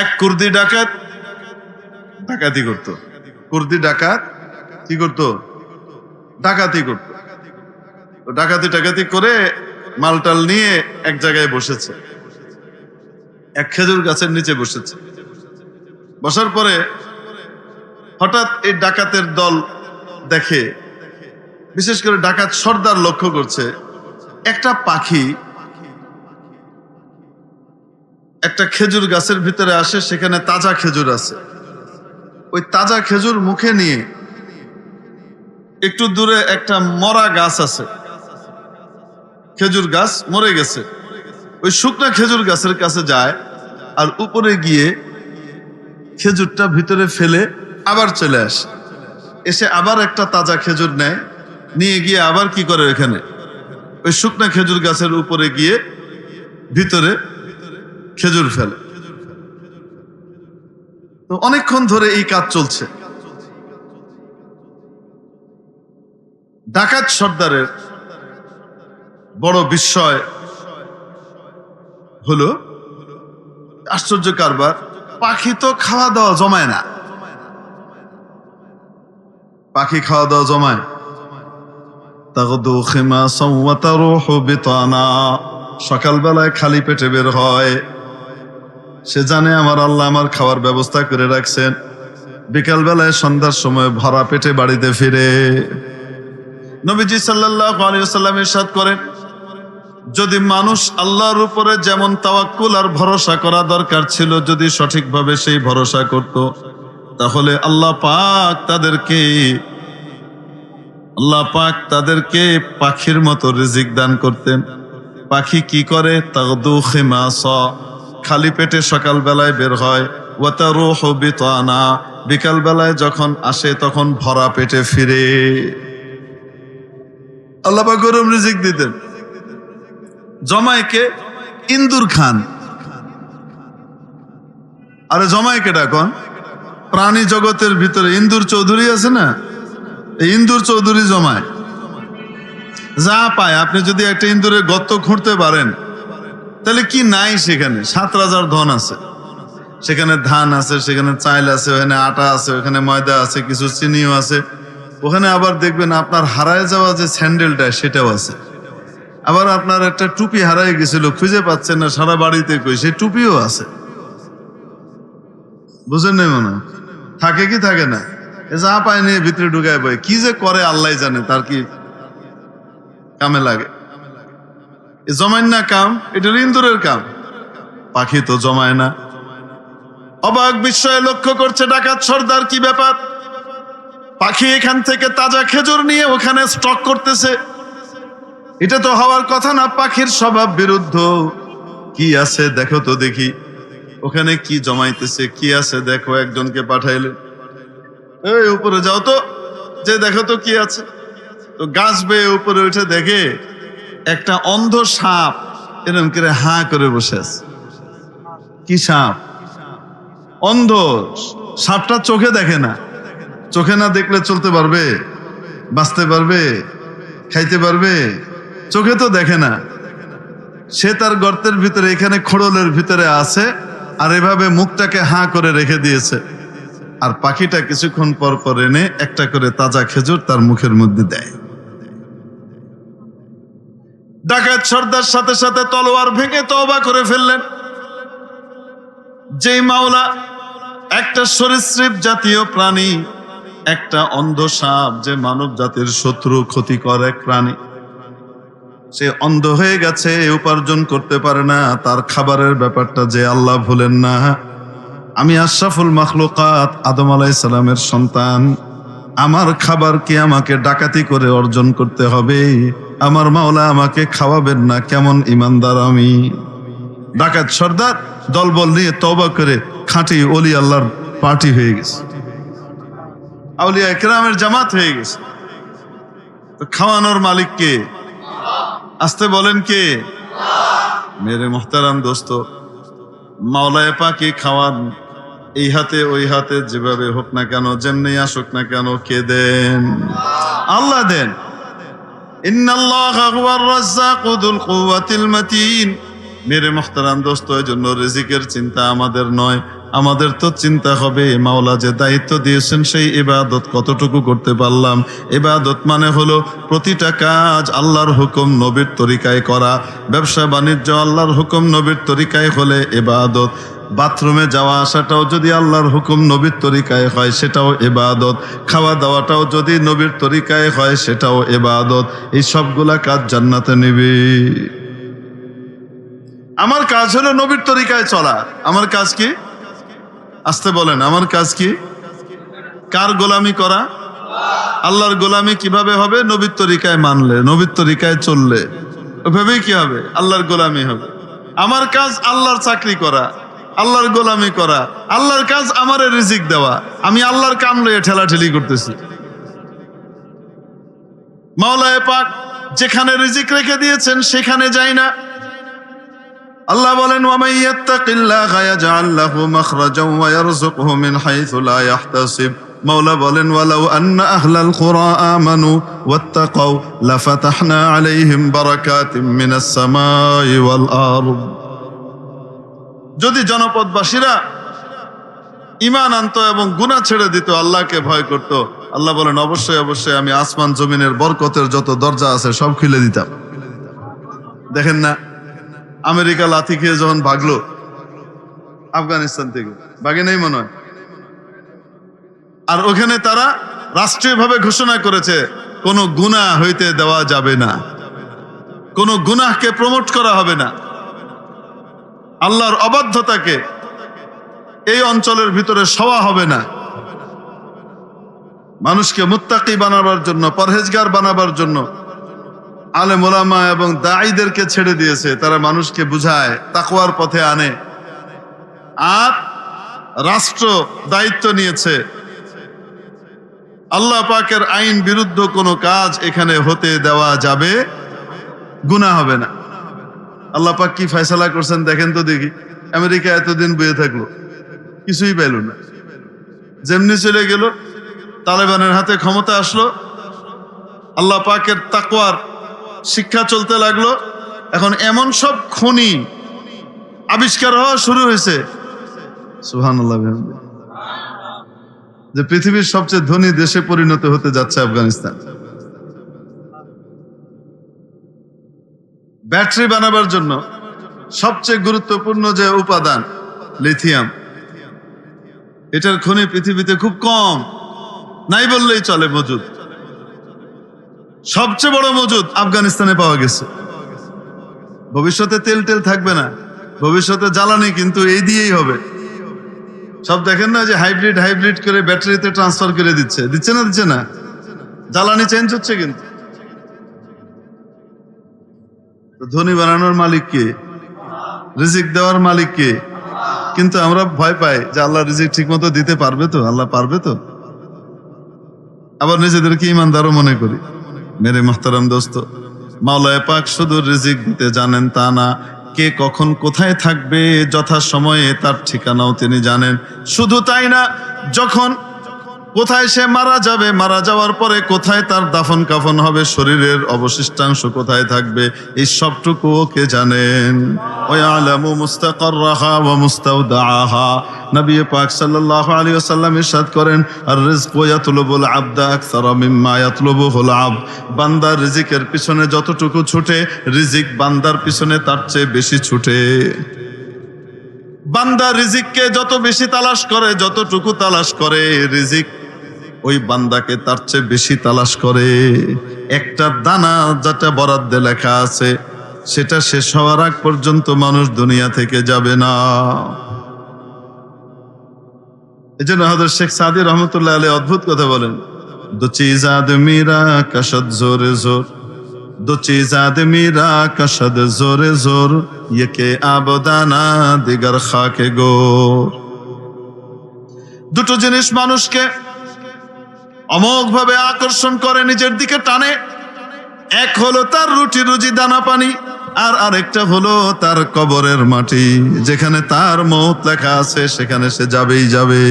এক কুর্দি ডাকাত ডাকাতি করত। কুর্দি ডাকাত কি করত? ডাকাতি করত। ডাকাতি টাকাতি করে মালটাল নিয়ে এক জায়গায় বসেছে। এক খেজুর গাছের নিচে বসেছে। বসার পরে হঠাৎ এই ডাকাতের দল দেখে, বিশেষ করে ডাকাত সর্দার লক্ষ্য করছে, একটা পাখি একটা খেজুর গাছের ভিতরে আসে, সেখানে তাজা খেজুর আছে। ওই তাজা খেজুর মুখে নিয়ে একটু দূরে একটা মরা গাছ আছে। খেজুর গাছ মরে গেছে। ওই শুকনা খেজুর গাছের কাছে যায় আর উপরে গিয়ে খেজুরটা ভিতরে ফেলে আবার চলে আসে। এসে আবার একটা তাজা খেজুর নেয়, নিয়ে গিয়ে আবার কি করে এখানে? ওই শুকনা খেজুর গাছের উপরে গিয়ে ভিতরে খেজুর ফেলে। তো অনেকক্ষণ ধরে এই কাজ চলছে। ডাকাত সর্দারের বড় বিস্ময় হলো, আশ্চর্য কারবার, পাখি তো খাওয়া দাওয়া জমায় না। পাখি খাওয়া দাওয়া জমায়। সকালবেলায় খালি পেটে বের হয়। সে জানে আমার আল্লাহ আমার খাওয়ার ব্যবস্থা করে রাখছেন। বিকালবেলায় সন্ধ্যার সময় ভরা পেটে বাড়িতে ফিরে। নবীজি সাল্লাল্লাহু আলাইহি ওয়াসাল্লাম ইরশাদ করেন, যদি মানুষ আল্লাহর উপরে যেমন তাওয়াক্কুল আর ভরসা করা দরকার ছিল, যদি সঠিকভাবে সেই ভরসা করত, তাহলে আল্লাহ পাক তাদেরকে, আল্লাহ পাক তাদেরকে পাখির মতো রিজিক দান করতেন। পাখি কি করে? তাগদু খিমাস খালি পেটে সকাল বেলায় বের হয়। ওয়াতারুহ বিতানা বিকাল বেলায় যখন আসে তখন ভরা পেটে ফিরে। আল্লাহ গরম রিজিক দিতেন। জমাইকে ইন্দুর খান। আরে জমাইকে ডাকন। প্রাণী জগতের ভিতরে ইন্দুর চৌধুরী আছে না? ইন্দুর চৌধুরী জমায়। যা পায়। আপনি যদি একটা ইন্দুরের গর্ত খুঁড়তে পারেন তাহলে কি নাই সেখানে? সাত রাজার ধন আছে। সেখানে ধান আছে, সেখানে চাইল আছে, ওখানে আটা আছে, ওখানে ময়দা আছে, কিছু চিনিও আছে। ওখানে আবার দেখবেন আপনার হারায় যাওয়া যে স্যান্ডেলটা, সেটাও আছে। আবার আপনার একটা টুপি হারাই গেছিল, খুঁজে পাচ্ছেন না, সারা বাড়িতে কই সেই টুপিও আছে। বুঝেন নাই মনে থাকে কি থাকে না? যা পায় নিয়ে ভিতরে ঢুকায় পায় কি যে করে আল্লাহ জানে, তার কি কামে লাগে? জমায় না কাম, এটা ইন্দুরের কাম। পাখি তো জমায় না। অবাক বিস্ময়ে লক্ষ্য করছে ডাকাত সর্দার কি ব্যাপার? পাখি এখান থেকে তাজা খেজুর নিয়ে ওখানে স্টক করতেছে। এটা তো হওয়ার কথা না, পাখির স্বভাব বিরুদ্ধ। কি আছে দেখো তো দেখি। ওখানে কি জমাইতেছে, কি আছে দেখো একজনকে পাঠাইলে। উপরে যাও তো। যে দেখো তো কি আছে। তো গাছ বেয়ে উপরে উঠে দেখে একটা অন্ধ সাপ এরম করে হাঁ করে বসে কি সাপ? অন্ধ। সাপটা চোখে দেখে না। চোখে না দেখলে চলতে পারবে? বাঁচতে পারবে? খাইতে পারবে? চোখে তো দেখে না। সে তার গর্তের ভিতরে, এখানে খোড়লের ভিতরে আছে আর এভাবে মুখটাকে হাঁ করে রেখে দিয়েছে। আর পাখিটা কিছুক্ষণ পর পর এনে একটা করে তাজা খেজুর তার মুখের মধ্যে দেয়। ডাকাত সর্দার সাথে সাথে তলোয়ার ভেঙে তওবা করে ফেললেন। যেই মাওলা একটা সরীসৃপ জাতীয় প্রাণী, একটা অন্ধ সাপ যে মানব জাতির শত্রু, ক্ষতিকর এক প্রাণী। সে অন্ধ হয়ে গেছে উপার্জন করতে পারে না, তার খাবারের ব্যাপারটা যে আল্লাহ ভুলেন না। আমি আশরাফুল মাখলুকাত, আদম আলাইসালামের সন্তান। আমার খাবার কি আমাকে ডাকাতি করে অর্জন করতে হবে? আমার মাওলা আমাকে খাওয়াবেন না, কেমন ইমানদার আমি। ডাকাত সর্দার, দলবল নিয়ে তবা করে খাঁটি অলি আল্লাহর পার্টি হয়ে গেছে। আউলিয়া একরামের জামাত হয়ে গেছে। তো খাওয়ানোর মালিক কে? আসতে বলেন কে? মেরে মোহতারাম দোস্ত, মাওলায় পাকে খাওয়ান। এই হাতে, ওই হাতে, যেভাবে হোক না কেন, যেমনি আসুক না কেন, কে দেন? আল্লাহ দেন। মেরে মোহতারাম দোস্ত এই জন্য রিজিকের চিন্তা আমাদের নয়। আমাদের তো চিন্তা হবে, মাওলা যে দায়িত্ব দিয়েছেন সেই ইবাদত কতটুকু করতে পারলাম। ইবাদত মানে হলো প্রতিটা কাজ আল্লাহর হুকুম নবীর তরিকায় করা। ব্যবসা, বাণিজ্য আল্লাহর হুকুম নবীর তরিকায় হলে ইবাদত। বাথরুমে যাওয়া আসাটাও যদি আল্লাহর হুকুম নবীর তরিকায় হয়, সেটাও এবাদত খাওয়া দাওয়াটাও যদি নবীর তরিকায় হয়, সেটাও এবাদত এই সবগুলা কাজ জান্নাতে নিবে। আমার কাজ হলো নবীর তরিকায় চলা। আমার কাজ কি? আসতে বলেন, আমার কাজ কি? কার গোলামি করা? আল্লাহর গোলামি কীভাবে হবে? নবীর তরিকায় মানলে, নবীর তরিকায় চললে। ওইভাবেই কি হবে? আল্লাহর গোলামি হবে। আমার কাজ আল্লাহর চাকরি করা। আল্লাহর গোলামি করা, আল্লাহর কাজ আমার রিজিক দেওয়া, আমি আল্লাহর কাম লয়ে ঠেলাঠেলি করতেছি। মাওলায় পাক যেখানে রিজিক রেখে দিয়েছেন সেখানে যাই না। আল্লাহ বলেন মাওলা বলেন, ওয়ালাউ আন্না আহলাল কুরা আমানু ওয়াত্তাকাও লাফাতাহনা আলাইহিম বারাকাতিম মিনাস সামাই ওয়াল আরদ। যদি জনপদবাসীরা ইমান আনত এবং গুনাহ ছেড়ে দিত, আল্লাহকে ভয় করত, আল্লাহ বলেন, অবশ্যই অবশ্যই আমি আসমান জমিনের বরকতের যত দরজা আছে সব খুলে দিতাম। দেখেন না, আমেরিকা লাথি খেয়ে যখন ভাগলো, আফগানিস্তান থেকে, ভাগে নেই মনে হয়। আর ওখানে তারা রাষ্ট্রীয়ভাবে ঘোষণা করেছে, কোনো গুনাহ হইতে দেওয়া যাবে না। কোনো গুনাহকে প্রমোট করা হবে না। আল্লাহর অবাধ্যতাকে এই অঞ্চলের ভিতরে সওয়া হবে না। মানুষকে মুত্তাকি বানাবার জন্য, পরহেজগার বানাবার জন্য আলে মোলামা এবং দায়ীদেরকে ছেড়ে দিয়েছে। তারা মানুষকে বুঝায়, তাকওয়ার পথে আনে। আর রাষ্ট্র দায়িত্ব নিয়েছে। আল্লাহ পাকের আইন বিরুদ্ধ কোনো কাজ এখানে হতে দেওয়া যাবে, গুনাহ হবে না। আল্লাহ পাক কি ফয়সালা করছেন দেখেন তো দেখি। আমেরিকা এতদিন বয়ে থাকল, কিছুই পেল না। যেমনি চলে গেল, তালেবানের হাতে ক্ষমতা আসলো, আল্লাহ পাকের তাকওয়ার শিক্ষা চলতে লাগল। এখন এমন সব খনি আবিষ্কার হওয়া শুরু হয়েছে। সুহান যে পৃথিবীর সবচেয়ে ধনী দেশে পরিণত হতে যাচ্ছে আফগানিস্তান। ব্যাটারি বানাবার জন্য সবচেয়ে গুরুত্বপূর্ণ যে উপাদান, লিথিয়াম। এটার খনি পৃথিবীতে খুব কম, নাই বললেই চলে মজুদ। সবচেয়ে বড় মজুদ আফগানিস্তানে পাওয়া গেছে। ভবিষ্যতে তেল টেল থাকবে না, ভবিষ্যতে জ্বালানি কিন্তু এই দিয়েই হবে। সব দেখেন না যে হাইব্রিড হাইব্রিড করে ব্যাটারিতে ট্রান্সফার করে দিচ্ছে দিচ্ছে না দিচ্ছে না। জ্বালানি চেঞ্জ হচ্ছে কিন্তু তো ধনী বানানোর মালিক কে? রিজিক দেওয়ার মালিক কে? কিন্তু আমরা ভয় পাই যে আল্লাহ রিজিক ঠিক মতো দিতে পারবে তো? আল্লাহ পারবে তো? আবার নিজেদেরকে ইমানদারও মনে করি। মেরে মোহতারাম দোস্ত, মাওলায় পাক শুধু রিজিক দিতে জানেন তা না, কে কখন কোথায় থাকবে যথা সময়ে তার ঠিকানাও তিনি জানেন। শুধু তাই না, যখন কোথায় সে মারা যাবে? মারা যাওয়ার পরে কোথায় তার দাফন কাফন হবে? শরীরের অবশিষ্টাংশ কোথায় থাকবে? এই সবটুকু কে জানেন? ওই আলামু মুস্তাকাররাহা ওয়া মুস্তাউদাআহা। নবী পাক সাল্লাল্লাহু আলাইহি ওয়াসাল্লাম ইরশাদ করেন আর রিজকু ইয়াতলুবুল আবদা আকসারা মিম্মা ইয়াতলুবুহুল আবদ। বান্দার রিজিকের পিছনে যতটুকু ছুটে, রিজিক বান্দার পিছনে তার চেয়ে বেশি ছুটে। বান্দা রিজিককে যত বেশি তালাশ করে, যতটুকু তালাশ করে, রিজিক ওই বান্দাকে তার চেয়ে বেশি তালাশ করে। একটা দানা যেটা বরাদ্দে লেখা আছে, সেটা শেষ হওয়ার আগ পর্যন্ত মানুষ দুনিয়া থেকে যাবে না। এই জন্য হাজার শেখ সাদি রহমতুল্লাহ আলী অদ্ভুত কথা বলেন দো চিজ আদমি রা কসদ জোরে জোর দো চিজ আদমি রা কসদ জোরে জোর के আবদানা দিগার খাকে গোর। দুটো জিনিস মানুষকে অমোঘ ভাবে আকর্ষণ করে নিজের দিকে টানে। এক হলো তার রুটি রুজি দানা পানি, আর আরেকটা হলো তার কবরের মাটি। যেখানে তার মত লেখা আছে, সেখানে সে যাবেই যাবে।